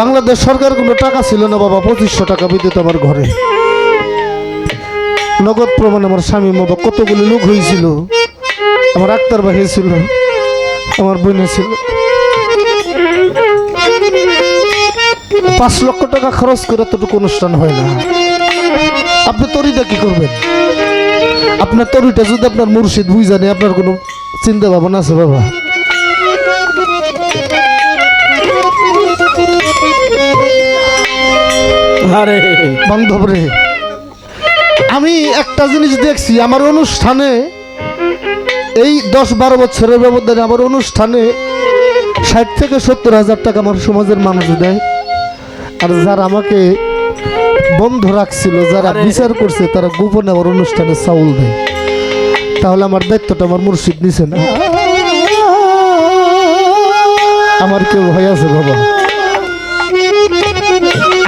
বাংলাদেশ সরকার কোনো টাকা ছিল না বাবা, পঁচিশশো টাকা বিদ্যুৎ আমার ঘরে। নগদ প্রমাণ আমার স্বামী বাবা কতগুলি লোক হয়েছিল, আমার আক্তার বাহির ছিল, আমার বোনে ছিল। পাঁচ লক্ষ টাকা খরচ করে এতটুকু অনুষ্ঠান হয় না। আপনি তরিটা কি করবেন? আপনার তরিটা যদি আপনার মুর্শিদ বুঝ জানে আপনার কোনো চিন্তা ভাবনা আছে বাবা? আরে। বান্ধব রে। আমি একটা জিনিস দেখছি আমার অনুষ্ঠানে এই দশ বারো বছরের ব্যবধানে আমার অনুষ্ঠানে ষাট থেকে সত্তর হাজার টাকা আমার সমাজের মানুষ দেয়। আর যারা আমাকে বন্ধ রাখছিল যারা বিচার করছে তারা গোপনে আমার অনুষ্ঠানে চাউল দেয়। তাহলে আমার দায়িত্বটা আমার মুর্শিদ নিছে না? আমার কেউ ভয় আছে বাবা।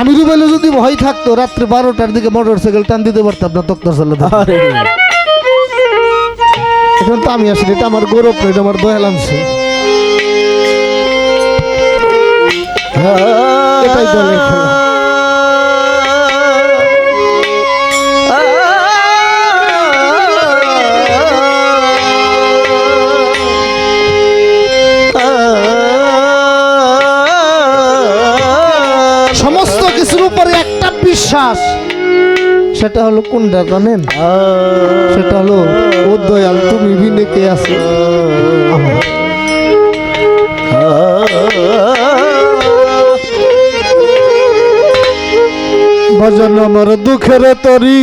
আমি রুবেলে যদি ভয় থাকতো রাত্রে বারোটার দিকে মোটর সাইকেল টান দিতে পারতাম না তক্তর চালে এখন তো আমি আসলে এটা আমার গৌরব এটা আমার দয়াল আনছে। এটাই দলের খেলা। সেটা হলো কোনটা জানেন? সেটা হলো, ও দয়াল, তুমি ভিনে কে আছো? ভজন আমার দুঃখের তরি।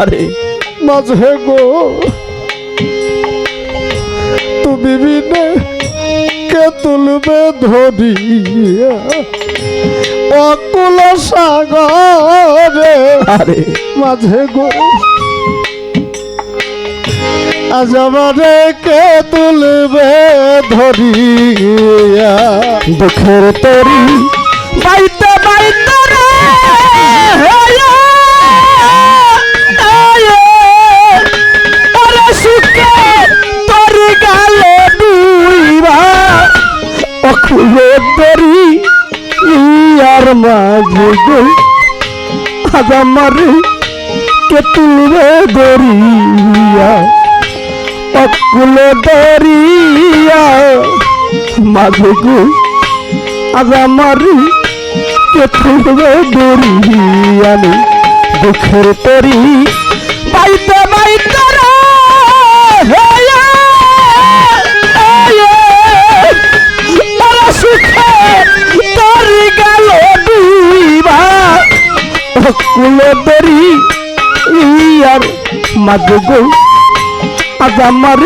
আরে মাঝে গো। তুমি বিনে কে তুলবে ধরিয়া? অকুল সাগরে। আরে। মাঝে গো। আজ আমারে কে তুলবে ধরিয়া? দুঃখের তরি বাইতে গো আজ আমারে কে তুলবে দরিয়া? অকুল দরিয়া, মাঝে গো, আজ আমার কে তুলবে দরিয়ানি দুঃখের তরি বাইতে বাইতে সুখে গেল। অকুল দরি ইয়ার মাঝে গো আজ আমার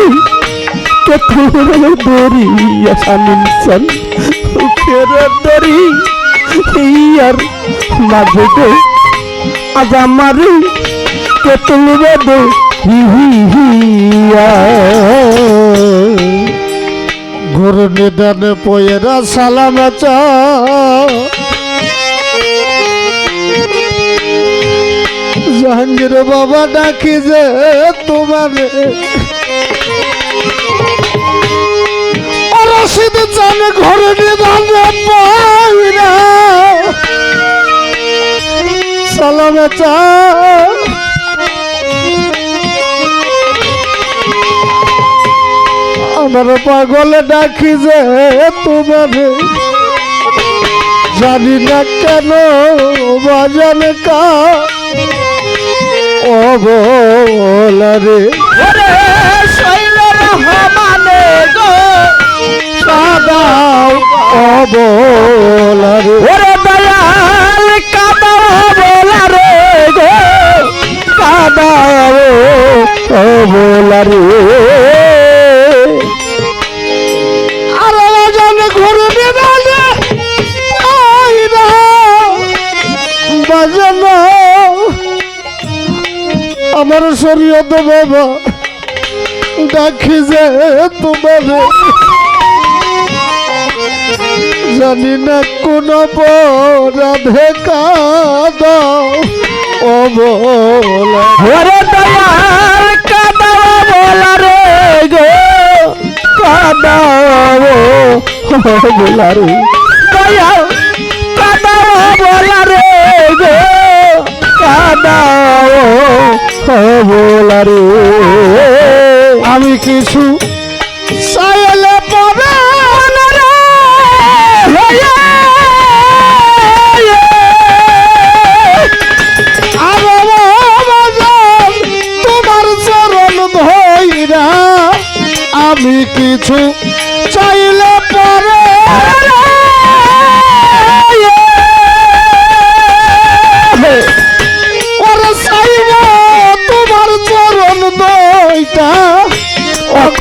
কে তুলবে দরিয়া সানিনসান উখের দরি, ইয়ার মাঝে গো আজ আমার কে তুলবে দরিয়া ঘোর নিদানে পয়েরা সালাম চা জাহাঙ্গীর বাবা ডাকি যে তোমারে। রশিদ চান ঘর নিদানে পয়রা সালাম চা। আমার পাগলে ডাকি যে তোমারে। জানি না কেন বাজান কা ও বলারে ওরে শৈলের হমানে গো সদাও অবলারে। ওরে দয়াল কাদাও অবলারে গো কাদাও ও দরদ বাবা ডাকি যে তোমার। জানি না কোন রাধে কাদাও ও বলা ওরে দয়াল কাদাও বলা রে গো। কাদাও বলা রে। দয়াল কাদাও বলা রে গো। কাদাও বলা আমি কিছু চরণ ধইরা আমি কিছু চাইলে পরে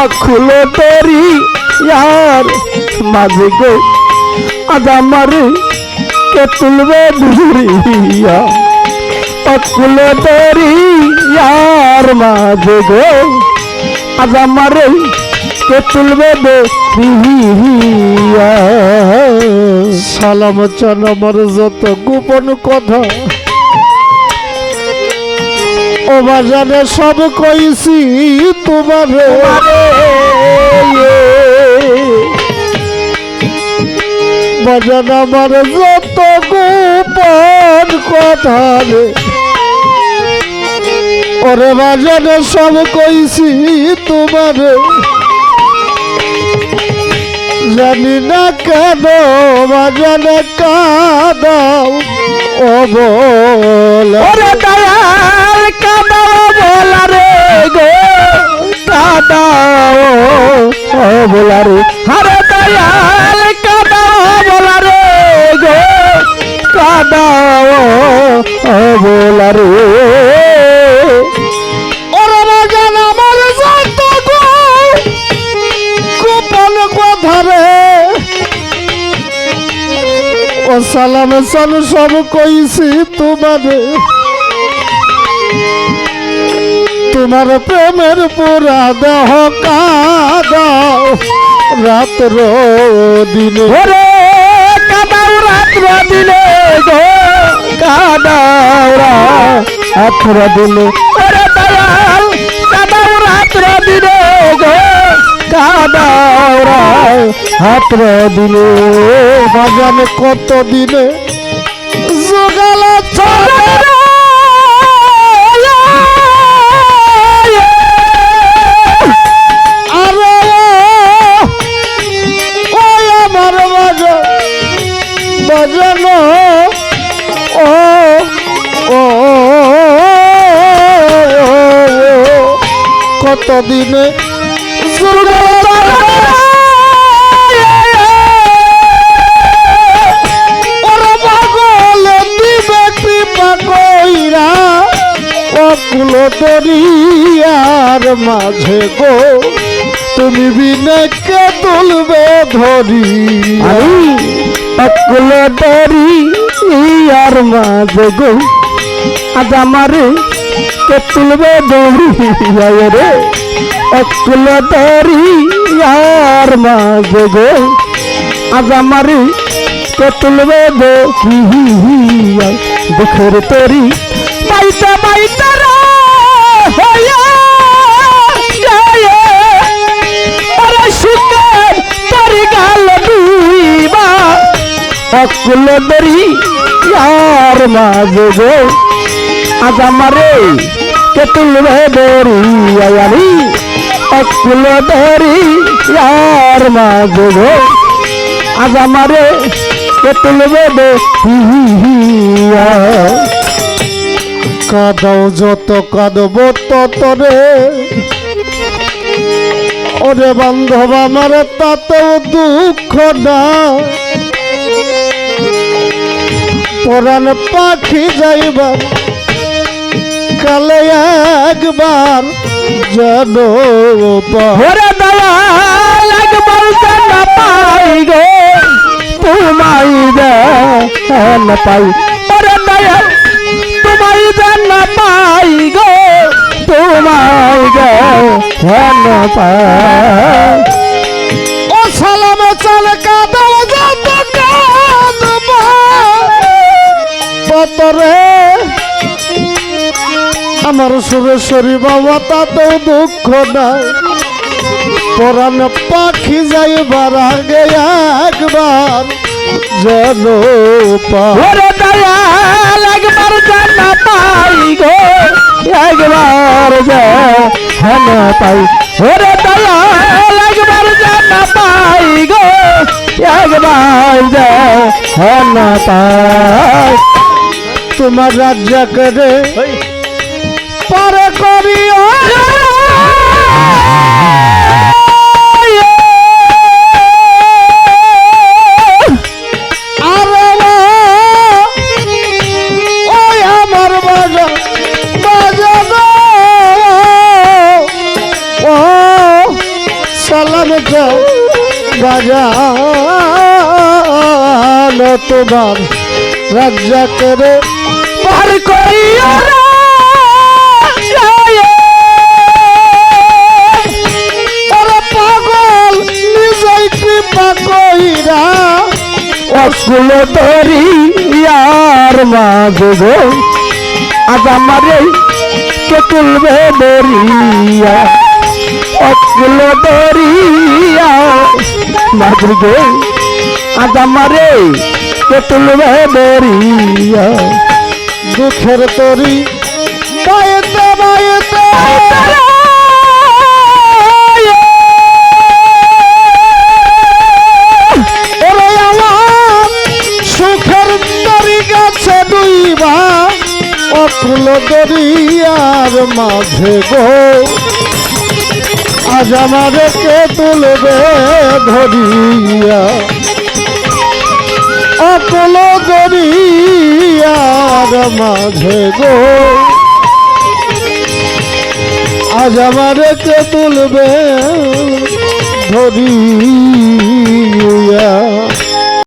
দুইরা অকুল তরি। ইয়ার মাঝে গো আজ আমার কে তুলবে দরিয়া অকুল দরিয়ার মাঝে গো আজ আমার কে তুলবে দরিয়া সালাম চান আমার যত গোপন কথা ও বাজারে সব কইছি, তোমার। বাজান আমার যত গোপন কথা রে। ওরে বাজারে সব কইছি, তোমার। জানি না কেন বাজানে কাদাও, ও বল। ওরে দয়াল। কাদাও বলা রে গো, কাদাও ও বলা রে আরে দয়াল, কাদাও বলা রে গো, কাদাও ও বলা রে ওরে বাজান আমার যত গো গোপন কথা রে। ও সালাম সাল সব কইছি তোমারে। তোমার প্রেমের পুরা দেহ কাদাও। রাত্র দিনে ওরে কাদাও, রাত্র দিলে গো কাদাও রাত্র দিলে বাজান কত দিনে আরে বাজান ও ও কত দিনে ওরা পাগল দিবে কৃপা কইরা, অকুল দরিয়ার মাঝে গো, তুমি বিনাকে তুলবে ধরি অকুল দরি আর মাঝে গো। আজ আমারে তুলবে দৌড়ি? রে অকুল দরি আর মাঝে গো। আজ আমারে তুলবে দৌড়ি? দুঃখের তরি বাইতে বাইতে অকুল দরি ইয়ার মাঝে গো আজ আমারে কে তুলবে দরি অকুল দরি ইয়ার মাঝে গো আজ আমারে কে কাদাও যত, কাঁদব ততরে ওরে বান্ধব আমার, তাতেও দুঃখ না পরাণ পাখি যাইবার কালে একবার যেন পা- ওরে দয়াল, একবার পাই গো। তোমায় যেন পাই। ওরে দয়াল, তোমায় যেন পাই গো। তোমায় যেন পাই। আমার সুরেশ্বরী বাবা তাতেও দুঃখ নাই। পরাণ পাখি যাইবার আগে একবার যেন পা ওরে দয়াল একবার যেন পাই গো একবার যেন পাই। ওরে দয়াল একবার যেন পাই গো একবার যেন পাই। তোমার রাজ্য করে পারে করিও সালাম যাও বাজার তোমার রাজ্য করে পার করিও নিজেই কৃপা কইরা অস্কুল তরি আর মাঝে গো। আজ আমারে কে তুলবে দরিয়া অস্কুল দরিয়া মাঝে গো। আজ আমারে কে তুলবে দরিয়া দুঃখের তরি বায়েতে বায়েতে। অকুল দরিয়ার মাঝে গো। আজ আমাদেরকে তুলবে ধরিয়া? অকল দরিয়ার মাঝে গো। আজ আমারে কে তুলবে ধরি